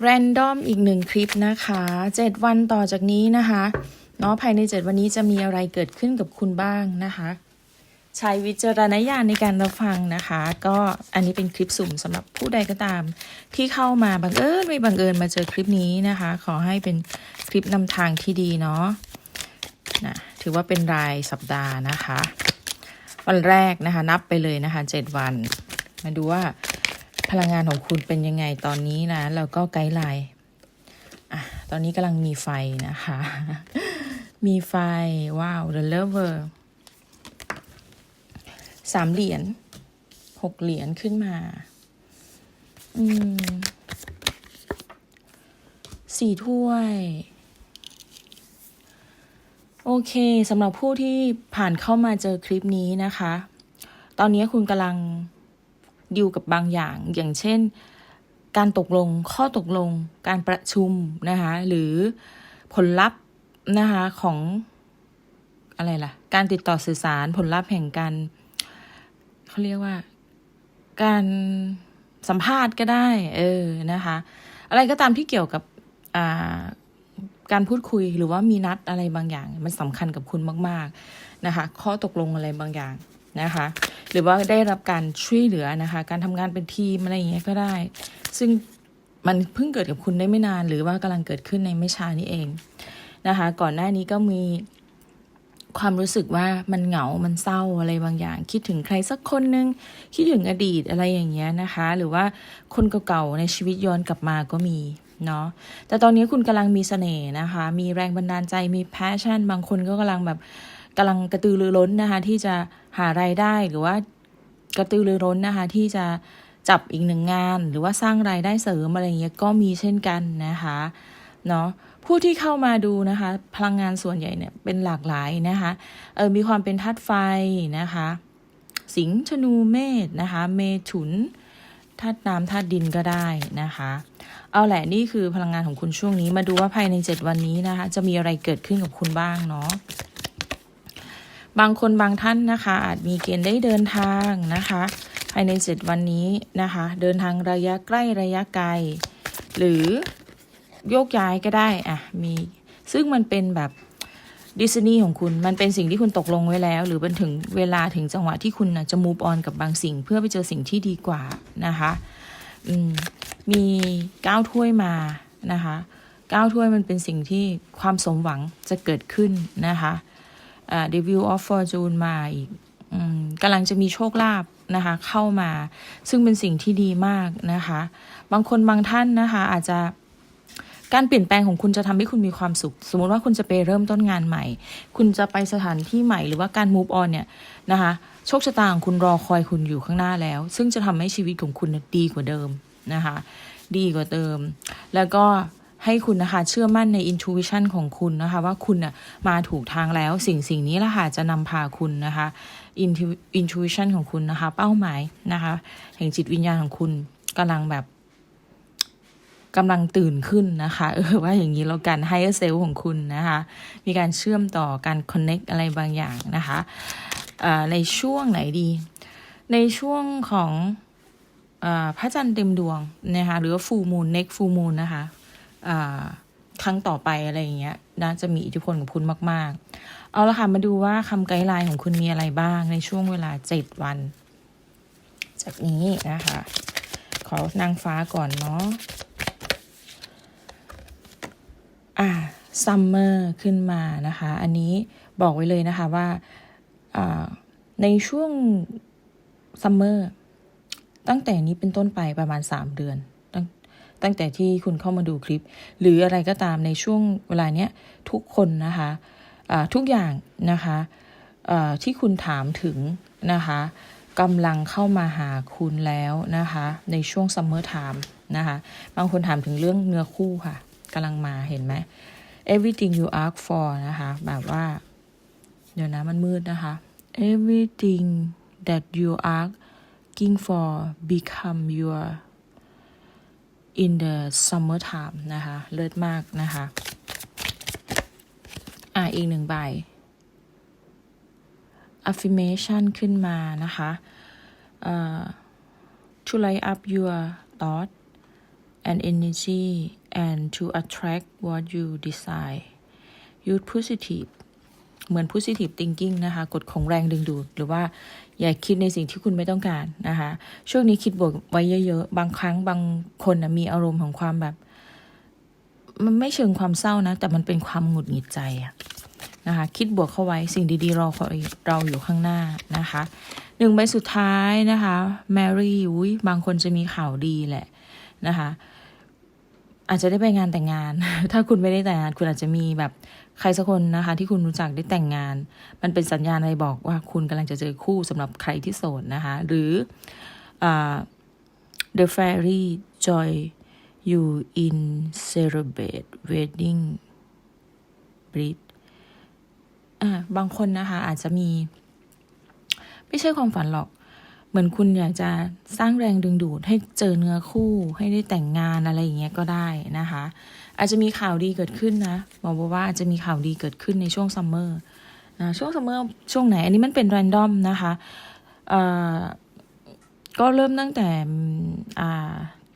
แรนดอมอีกหนึ่งคลิปนะคะ 7 วันต่อจากนี้นะคะเนาะภายใน 7 วันนี้จะมีอะไรเกิดขึ้นกับคุณบ้างนะคะใช้วิจารณญาณในการรับฟังนะคะ ก็อันนี้เป็นคลิปสุ่มสำหรับผู้ใดก็ตาม ที่เข้ามาบังเอิญไม่บังเอิญมาเจอคลิปนี้นะคะ ขอให้เป็นคลิปนำทางที่ดีเนาะนะถือว่าเป็นรายสัปดาห์นะคะ วันแรกนะคะ นับไปเลยนะคะ 7 วัน มาดูว่า พลังงานของคุณเป็นยังไงตอนนี้นะ แล้วก็ไกด์ไลน์อะตอนนี้กำลังมีไฟนะคะ มีไฟ ว้าว the lover สามเหรียญหกเหรียญขึ้นมา อืมสี่ถ้วย โอเคสำหรับผู้ที่ผ่านเข้ามาเจอคลิปนี้นะคะ ตอนนี้คุณกำลัง ดิวกับบางอย่าง อย่างเช่น การตกลงข้อตกลง การประชุมนะคะหรือผลลัพธ์นะคะของอะไรล่ะ การติดต่อสื่อสารผลลัพธ์แห่งการเขาเรียกว่า การสัมภาษณ์ก็ได้ เออนะคะ อะไรก็ตามที่เกี่ยวกับการพูดคุยหรือว่ามีนัดอะไรบางอย่าง มันสำคัญกับคุณมาก ๆ นะคะ ข้อตกลงอะไรบางอย่าง นะคะ หรือว่าได้รับการช่วยเหลือนะคะ การทำงานเป็นทีมอะไรอย่างเงี้ยก็ได้ ซึ่งมันเพิ่งเกิดกับคุณได้ไม่นาน หรือว่ากำลังเกิดขึ้นในไม่ช้านี้เองนะคะ ก่อนหน้านี้ก็มีความรู้สึกว่ามันเหงา มันเศร้าอะไรบางอย่าง คิดถึงใครสักคนนึง คิดถึงอดีตอะไรอย่างเงี้ยนะคะ หรือว่าคนเก่าๆในชีวิตย้อนกลับมาก็มีเนาะ แต่ตอนนี้คุณกำลังมีเสน่ห์นะคะ มีแรงบันดาลใจ มีแพชชั่น บางคนก็กำลังแบบกำลังกระตือรือร้นนะคะที่จะ หารายได้หรือว่ากระตือรือร้นนะคะ ที่จะจับอีกหนึ่งงาน หรือว่าสร้างรายได้เสริมอะไรเงี้ยก็มีเช่นกันนะคะเนาะผู้ที่เข้ามาดูนะคะ พลังงานส่วนใหญ่เนี่ยเป็นหลากหลายนะคะเออมีความเป็นธาตุไฟนะคะ สิงห์ธนูเมษนะคะ เมถุนธาตุน้ำธาตุดินก็ได้นะคะ เอาแหละนี่คือพลังงานของคุณช่วงนี้มาดูว่าภายใน 7 วันนี้นะคะ จะมีอะไรเกิดขึ้นกับคุณบ้างเนาะ บางคนบางท่านนะคะ อาจมีเกณฑ์ได้เดินทางนะคะ ภายใน7วันนี้นะคะ เดินทางระยะใกล้ระยะไกล หรือโยกย้ายก็ได้อะมีซึ่งมันเป็นแบบดิสนีย์ของคุณมันเป็นสิ่งที่คุณตกลงไว้แล้ว หรือเป็นถึงเวลาถึงจังหวะที่คุณนะจะ move on กับบางสิ่ง เพื่อไปเจอสิ่งที่ดีกว่านะคะอืมมีก้าวถ้วยมานะคะก้าวถ้วยมันเป็นสิ่งที่ความสมหวังจะเกิดขึ้นนะคะ อ่า The View of Fortune มาอีกอกำลังจะมีโชคลาภนะคะ เข้ามา ซึ่งเป็นสิ่งที่ดีมากนะคะ บางคนบางท่านนะคะ อาจจะการเปลี่ยนแปลงของคุณจะทำให้คุณมีความสุข สมมติว่าคุณจะไปเริ่มต้นงานใหม่ คุณจะไปสถานที่ใหม่หรือว่าการ move on เนี่ยนะคะ โชคชะตาของคุณรอคอยคุณอยู่ข้างหน้าแล้ว ซึ่งจะทำให้ชีวิตของคุณดีกว่าเดิมนะคะ ดีกว่าเดิม แล้วก็ ให้คุณนะคะ เชื่อมั่นใน intuition ของคุณนะคะ ว่าคุณน่ะมาถูกทางแล้วสิ่งสิ่งนี้ละค่ะจะนำพาคุณนะคะ intuition ของคุณนะคะ เป้าหมายนะคะ แห่งจิตวิญญาณของคุณกำลังแบบกำลังตื่นขึ้นนะคะเออว่าอย่างนี้แล้วกัน higher self ของคุณนะคะ มีการเชื่อมต่อการ connect อะไรบางอย่างนะคะในช่วงไหนดี ในช่วงของอพระจันทร์เต็มดวงนะคะหรือว่า full moon next full moon นะคะ ครั้งต่อไปอะไรอย่างเงี้ยน่าจะมีอิทธิพลกับคุณมาก ๆ เอาละค่ะมาดูว่าคำไกด์ไลน์ของคุณมีอะไรบ้างในช่วงเวลา7วัน จากนี้นะคะ ขอนางฟ้าก่อนเนาะอ่าซัมเมอร์ขึ้นมานะคะ อันนี้บอกไว้เลยนะคะว่าอ่าในช่วงซัมเมอร์ตั้งแต่นี้เป็นต้นไปประมาณ 3 เดือน ตั้งแต่ที่คุณเข้ามาดูคลิป หรืออะไรก็ตามในช่วงเวลาเนี้ยทุกคนนะคะทุกอย่างนะคะที่คุณถามถึงนะคะกำลังเข้ามาหาคุณแล้วนะคะในช่วงซัมเมอร์ไทม์นะคะบางคนถามถึงเรื่องเนื้อคู่ค่ะกำลังมาเห็นไหม everything you ask for นะคะแบบว่า เดี๋ยวนะมันมืดนะคะ everything that you asking for become your in the summer time นะคะ เลิศมากนะคะ อะอีกหนึ่งใบ affirmation ขึ้นมานะคะเอ่อ to light up your thought and energy and to attract what you desire use positive เหมือน positive thinking นะคะกฎของแรงดึงดูด หรือว่าอย่าคิดในสิ่งที่คุณไม่ต้องการนะคะ ช่วงนี้คิดบวกไว้เยอะๆ บางครั้งบางคนนะมีอารมณ์ของความแบบ มันไม่เชิงความเศร้านะ แต่มันเป็นความหงุดหงิดใจอะนะคะคิดบวกเข้าไว้สิ่งดีๆรอคอยเราอยู่ข้างหน้านะคะหนึ่งใบสุดท้ายนะคะแมรี่อุ้ยบางคนจะมีข่าวดีแหละนะคะอาจจะได้ไปงานแต่งงาน ถ้าคุณไม่ได้แต่งงาน คุณอาจจะมีแบบ ใครสักคนนะคะ ที่คุณรู้จักได้แต่งงาน มันเป็นสัญญาณอะไรบอกว่าคุณกำลังจะเจอคู่สำหรับใครที่โสดนะคะ หรือ the fairy joy you in celebrate wedding breed อ่าบางคนนะคะอาจจะมี ไม่ใช่ความฝันหรอก เหมือนคุณอยากจะสร้างแรงดึงดูดให้เจอเนื้อคู่ให้ได้แต่งงานอะไรอย่างเงี้ยก็ได้นะคะ อาจจะมีข่าวดีเกิดขึ้นนะบอกว่าอาจจะมีข่าวดีเกิดขึ้นในช่วงซัมเมอร์นะช่วงซัมเมอร์ช่วงไหน อันนี้มันเป็นแรนดอมนะคะเอ่อก็เริ่มตั้งแต่อ่า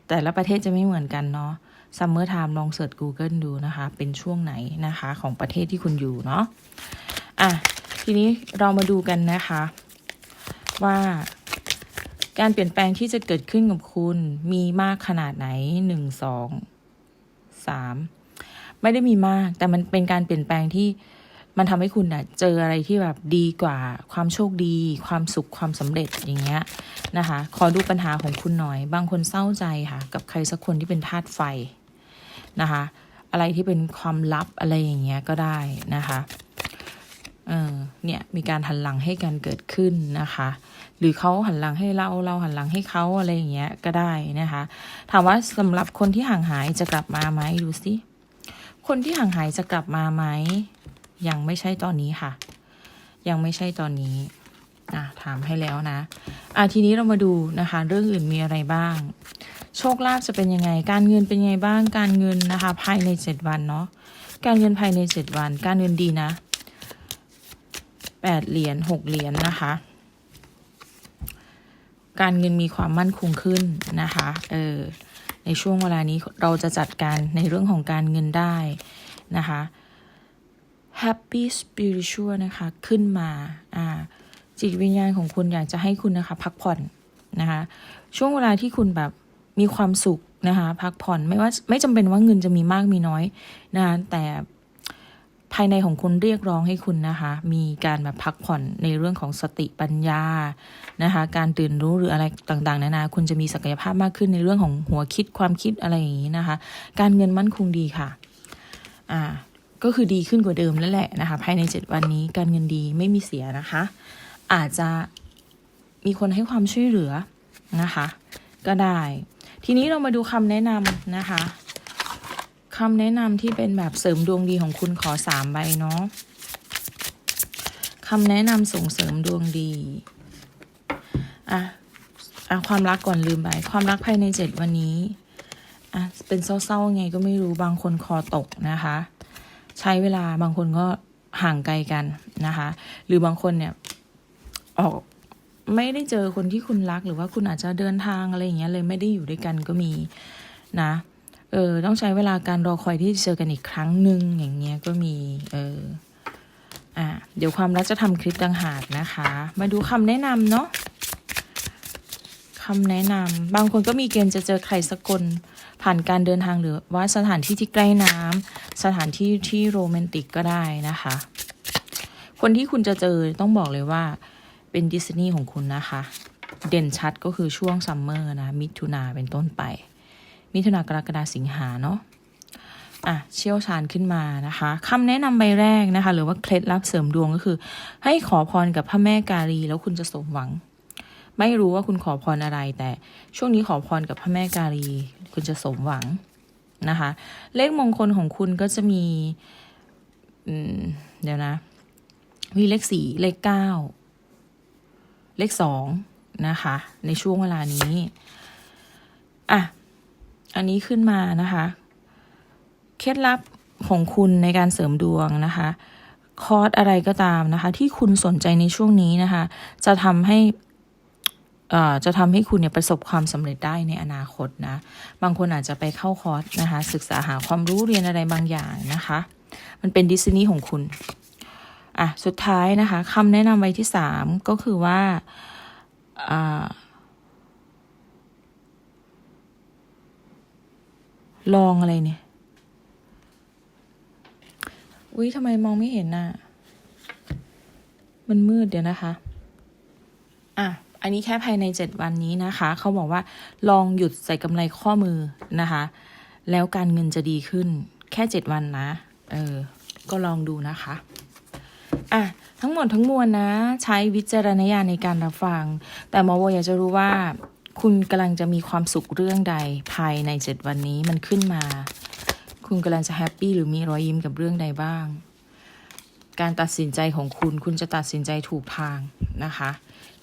แต่ละประเทศจะไม่เหมือนกันเนาะซัมเมอร์ไทม์ลองเสิร์ช Google ดูนะคะ เป็นช่วงไหนนะคะของประเทศที่คุณอยู่เนาะอะ ทีนี้เรามาดูกันนะคะ ว่า การเปลี่ยนแปลงที่จะเกิดขึ้นกับคุณมีมากขนาดไหนหนึ่งสองสามไม่ได้มีมาก แต่มันเป็นการเปลี่ยนแปลงที่มันทำให้คุณอะเจออะไรที่แบบดีกว่า ความโชคดี ความสุขความสำเร็จอย่างเงี้ยนะคะ ขอดูปัญหาของคุณหน่อย บางคนเศร้าใจค่ะ กับใครสักคนที่เป็นธาตุไฟนะคะ อะไรที่เป็นความลับอะไรอย่างเงี้ยก็ได้นะคะ เออเนี่ยมีการหันหลังให้กันเกิดขึ้นนะคะ หรือเขาหันหลังให้เราเราหันหลังให้เขาอะไรอย่างเงี้ยก็ได้นะคะ ถามว่าสำหรับคนที่ห่างหายจะกลับมาไหมดูสิคนที่ห่างหายจะกลับมาไหมยังไม่ใช่ตอนนี้ค่ะ ยังไม่ใช่ตอนนี้อะถามให้แล้วนะอะทีนี้เรามาดูนะคะ เรื่องอื่นมีอะไรบ้าง โชคลาภจะเป็นยังไง การเงินเป็นยังไงบ้างการเงินนะคะ ภายในเจ็ดวันเนาะการเงินภายในเจ็ดวัน การเงินดีนะ แปดเหรียญหกเหรียญนะคะ การเงินมีความมั่นคงขึ้นนะคะ เออ ในช่วงเวลานี้เราจะจัดการในเรื่องของการเงินได้นะคะ Happy Spiritual นะคะ ขึ้นมา อ่า จิตวิญญาณของคุณอยากจะให้คุณนะคะ พักผ่อนนะคะ ช่วงเวลาที่คุณแบบมีความสุขนะคะ พักผ่อนไม่ว่าไม่จำเป็นว่าเงินจะมีมากมีน้อยนะคะแต่ ภายในของคุณเรียกร้องให้คุณนะคะ มีการแบบพักผ่อนในเรื่องของสติปัญญานะคะ การตื่นรู้หรืออะไรต่างๆนานาคุณจะมีศักยภาพมากขึ้นในเรื่องของหัวคิดความคิดอะไรอย่างนี้นะคะ การเงินมั่นคงดีค่ะอ่าก็คือดีขึ้นกว่าเดิมแล้วแหละนะคะ ภายในเจ็ดวันนี้การเงินดีไม่มีเสียนะคะ อาจจะมีคนให้ความช่วยเหลือนะคะ ก็ได้ ทีนี้เรามาดูคำแนะนำนะคะ คำแนะนำที่เป็นแบบเสริมดวงดีของคุณขอสามใบเนาะคำแนะนำส่งเสริมดวงดีอะอะความรักก่อนลืมไปความรักภายในเจ็ดวันนี้อะเป็นเศร้าๆไงก็ไม่รู้บางคนคอตกนะคะ ใช้เวลาบางคนก็ห่างไกลกันนะคะ หรือบางคนเนี่ยออกไม่ได้เจอคนที่คุณรักหรือว่าคุณอาจจะเดินทางอะไรอย่างเงี้ยเลยไม่ได้อยู่ด้วยกันก็มีนะ เออต้องใช้เวลาการรอคอยที่จะเจอกันอีกครั้งหนึ่งอย่างเงี้ยก็มีเอออะเดี๋ยวความรักจะทำคลิปต่างหากนะคะ มาดูคำแนะนำเนาะคำแนะนำบางคนก็มีเกณฑ์จะเจอใครสักคนผ่านการเดินทางหรือว่าสถานที่ที่ใกล้น้ำสถานที่ที่โรแมนติกก็ได้นะคะ คนที่คุณจะเจอต้องบอกเลยว่าเป็นดิสนีย์ของคุณนะคะ เด่นชัดก็คือช่วงซัมเมอร์นะมิถุนาเป็นต้นไป มิถุนากรกฎาสิงหาเนาะอะเชี่ยวชาญขึ้นมานะคะคำแนะนำใบแรกนะคะ หรือว่าเคล็ดลับเสริมดวงก็คือ ให้ขอพรกับพระแม่กาลี แล้วคุณจะสมหวัง ไม่รู้ว่าคุณขอพรอะไร แต่ช่วงนี้ขอพรกับพระแม่กาลี คุณจะสมหวังนะคะ เลขมงคลของคุณก็จะมีอืมเดี๋ยวนะ มีเลขสี่เลขเก้าเลขสองนะคะ ในช่วงเวลานี้ อะ อันนี้ขึ้นมานะคะ เคล็ดลับของคุณในการเสริมดวงนะคะ คอร์สอะไรก็ตามนะคะ ที่คุณสนใจในช่วงนี้นะคะ จะทำให้อ่อจะทำให้คุณเนี่ยประสบความสำเร็จได้ในอนาคตนะ บางคนอาจจะไปเข้าคอร์สนะคะ ศึกษาหาความรู้เรียนอะไรบางอย่างนะคะ มันเป็นดิสนีย์ของคุณอะสุดท้ายนะคะคำแนะนำใบที่สามก็คือว่าอ่า ลองอะไรเนี่ย อุ้ยทำไมมองไม่เห็นน่ะ มันมืดเดี๋ยวนะคะ อะ อันนี้แค่ภายในเจ็ดวันนี้นะคะ เขาบอกว่าลองหยุดใส่กำไรข้อมือนะคะ แล้วการเงินจะดีขึ้น แค่เจ็ดวันนะ เออ ก็ลองดูนะคะ อะทั้งหมดทั้งมวลนะ ใช้วิจารณญาณในการรับฟัง แต่หมอโบอยากจะรู้ว่า คุณกำลังจะมีความสุขเรื่องใดภายในเจ็ดวันนี้มันขึ้นมา คุณกำลังจะแฮปปี้หรือมีรอยยิ้มกับเรื่องใดบ้าง การตัดสินใจของคุณ คุณจะตัดสินใจถูกทางนะคะ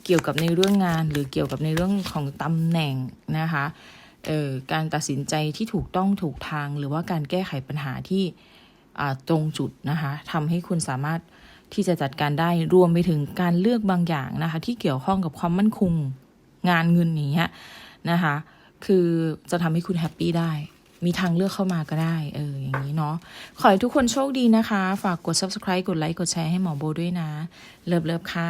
เกี่ยวกับในเรื่องงานหรือเกี่ยวกับในเรื่องของตำแหน่งนะคะเอ่อการตัดสินใจที่ถูกต้องถูกทาง หรือว่าการแก้ไขปัญหาที่อ่าตรงจุดนะคะทำให้คุณสามารถที่จะจัดการได้รวมไปถึงการเลือกบางอย่างนะคะ ที่เกี่ยวข้องกับความมั่นคง งานเงินอย่างเงี้ยนะคะ คือจะทำให้คุณแฮปปี้ได้ มีทางเลือกเข้ามาก็ได้ เออ อย่างนี้เนาะ ขอให้ทุกคนโชคดีนะคะ ฝากกด subscribe กดไลค์ กดแชร์ให้หมอโบด้วยนะ เลิฟเลิฟค่ะ